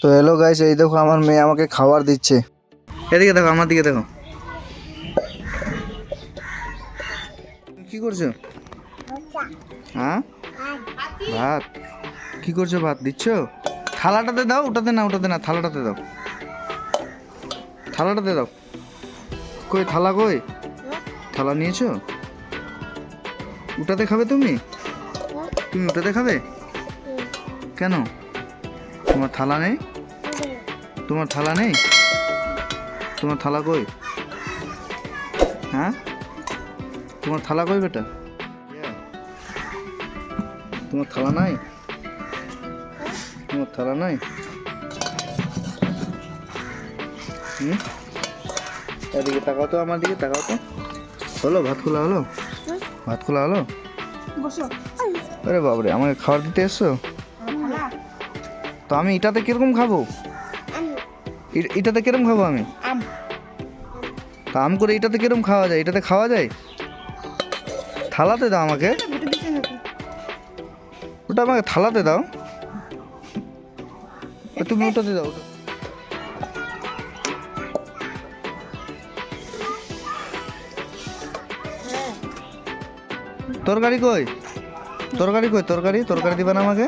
তো hello guys এই দেখো আমার মেয়ে আমাকে খাবার দিচ্ছে। এদিকে দেখো, আমার দিকে দেখো। কি করছ? হ্যাঁ? ভাত। কি করছ ভাত? দিচ্ছ? থালাটাতে দাও, ওটাতে না ওটাতে না, থালাটাতে দাও। থালাটাতে দাও। কই, থালা কই? থালা নিয়েছো? ওটাতে খাবে তুমি? তুমি ওটাতে খাবে? কেন? তোমার থালা নেই? তোমার থালা নেই? তোমার থালা কই? হ্যাঁ? তোমার থালা কই বেটা? তোমার থালা নাই? তোমার থালা নাই? হুম? এদিকে তাকাও তো আমার দিকে তাকাও তো। হলো ভাত খোলা হলো? ভাত খোলা হলো? আরে বাবরে আমাকে খাবার দিতে এসছো? তো আমি এটাতে কীরকম খাব? এটাতে কিরম খাব আমি? তা আম করে এটাতে কিরম খাওয়া যায়? এটাতে খাওয়া যায়? থালাতে দাও আমাকে। ওটা আমাকে থালাতে দাও। তুমি ওটাতে দাও। ওটা তরকারি কই? তরকারি কই? তরকারি? তরকারি দিবা না আমাকে?